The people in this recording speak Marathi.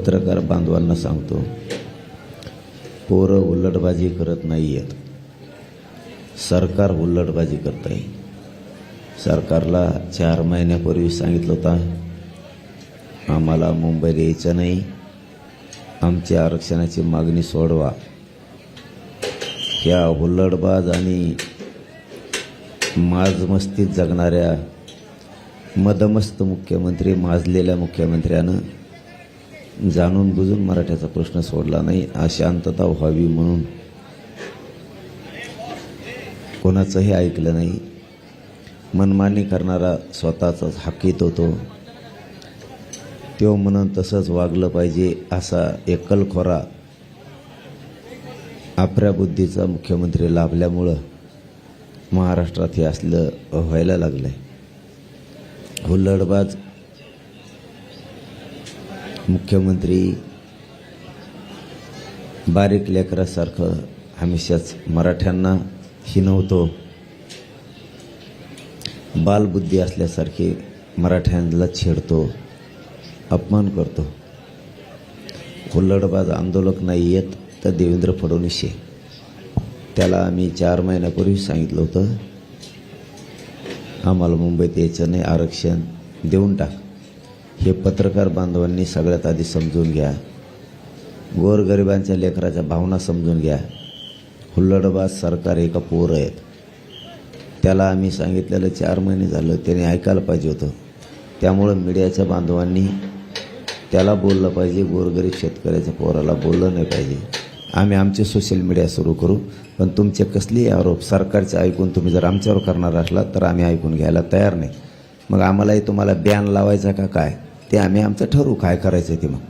पत्रकार बांधवांना सांगतो पोरं उल्लटबाजी करत नाही आहेत सरकार उल्लटबाजी करत आहे सरकारला चार महिन्यापूर्वी सांगितलं होतं आम्हाला मुंबईला यायचं नाही आमची आरक्षणाची मागणी सोडवा. ह्या हुल्लडबाज आणि माजमस्तीत जगणाऱ्या मदमस्त मुख्यमंत्री माजलेल्या मुख्यमंत्र्यानं जाणून बुजून मराठ्याचा प्रश्न सोडला नाही. अशांतता व्हावी म्हणून कोणाचंही ऐकलं नाही. मनमानी करणारा स्वतःचाच हाकीत होतो. तो म्हणून तसंच वागलं पाहिजे असा एकलखोरा आपल्या बुद्धीचा मुख्यमंत्री लाभल्यामुळं महाराष्ट्रात हे असलं व्हायला लागलं आहे हुल्लडबाज मुख्यमंत्री बारीक लेकरासारखं हमेशाच मराठ्यांना हिनवतो. बालबुद्धी असल्यासारखे मराठ्यांना छेडतो. अपमान करतो. हुल्लडबाज आंदोलक नाही येत तर देवेंद्र फडणवीस आहे त्याला आम्ही चार महिन्यापूर्वी सांगितलं होतं आम्हाला मुंबईत यायचं नाही आरक्षण देऊन टाक. हे पत्रकार बांधवांनी सगळ्यात आधी समजून घ्या. गोरगरिबांच्या लेकराच्या भावना समजून घ्या. हुल्लडबाज सरकार एका पोर आहेत. त्याला आम्ही सांगितलेलं चार महिने झालं त्याने ऐकायला पाहिजे होतं. त्यामुळं मीडियाच्या बांधवांनी त्याला बोललं पाहिजे गोरगरीब शेतकऱ्याच्या पोराला बोललं नाही पाहिजे. आम्ही आमचे सोशल मीडिया सुरू करू पण तुमचे कसलेही आरोप सरकारचे ऐकून तुम्ही जर आमच्यावर करणार असला तर आम्ही ऐकून घ्यायला तयार नाही. मग आम्हालाही तुम्हाला बॅन लावायचा का काय? ते आम्ही आमचं ठरवू काय करायचं ते मग.